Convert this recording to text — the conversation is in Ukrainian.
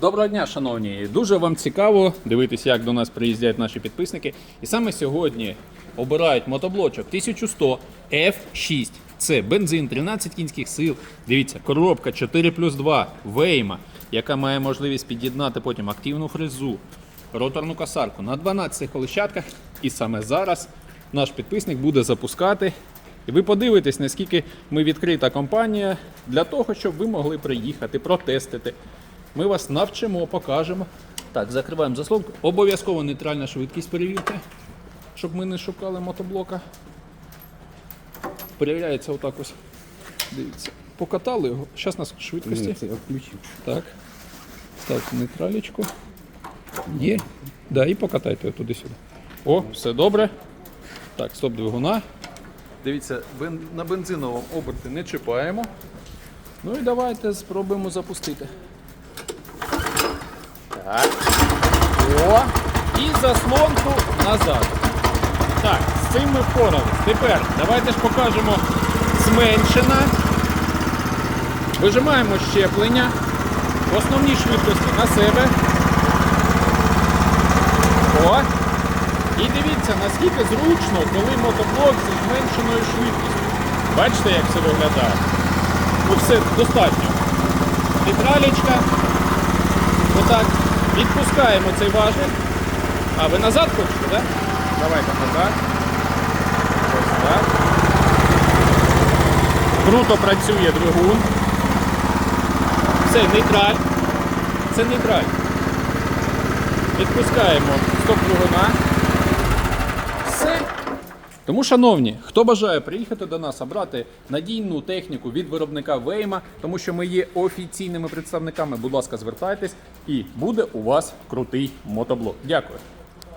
Доброго дня, шановні! Дуже вам цікаво дивитися, як до нас приїздять наші підписники. І саме сьогодні обирають мотоблочок 1100 F6. Це бензин, 13 кінських сил. Дивіться, коробка 4 плюс 2, вейма, яка має можливість під'єднати потім активну фрезу, роторну косарку на 12 колищатках. І саме зараз наш підписник буде запускати. І ви подивитесь, наскільки ми відкрита компанія для того, щоб ви могли приїхати, протестити. Ми вас навчимо, покажемо. Так, закриваємо заслонку. Обов'язково нейтральна швидкість перевірте, щоб ми не шукали мотоблока. Перевіряється отак ось. Дивіться. Покатали його. Зараз на швидкості. Ні, це я включив. Так. Ставте нейтралічку. Є. Да, і покатайте його туди-сюди. О, все добре. Так, стоп двигуна. Дивіться, бен- на бензиновому оберті не чіпаємо. Ну і давайте спробуємо запустити. Так. О! І заслонку назад. Так, з цим ми впорались. Тепер давайте ж покажемо зменшена. Вижимаємо щеплення в основній швидкості на себе. О! І дивіться, наскільки зручно, коли мотоблок зі зменшеною швидкістю. Бачите, як це виглядає? Ну все достатньо. Нейтралічка. Отак. Відпускаємо цей важник. А, ви назад хочете, так? Давайте назад. Ось так. Круто працює двигун. Все, нейтраль. Це нейтраль. Відпускаємо стоп двигуна. Тому, шановні, хто бажає приїхати до нас, обрати надійну техніку від виробника Вейма, тому що ми є офіційними представниками, будь ласка, звертайтесь і буде у вас крутий мотоблок. Дякую.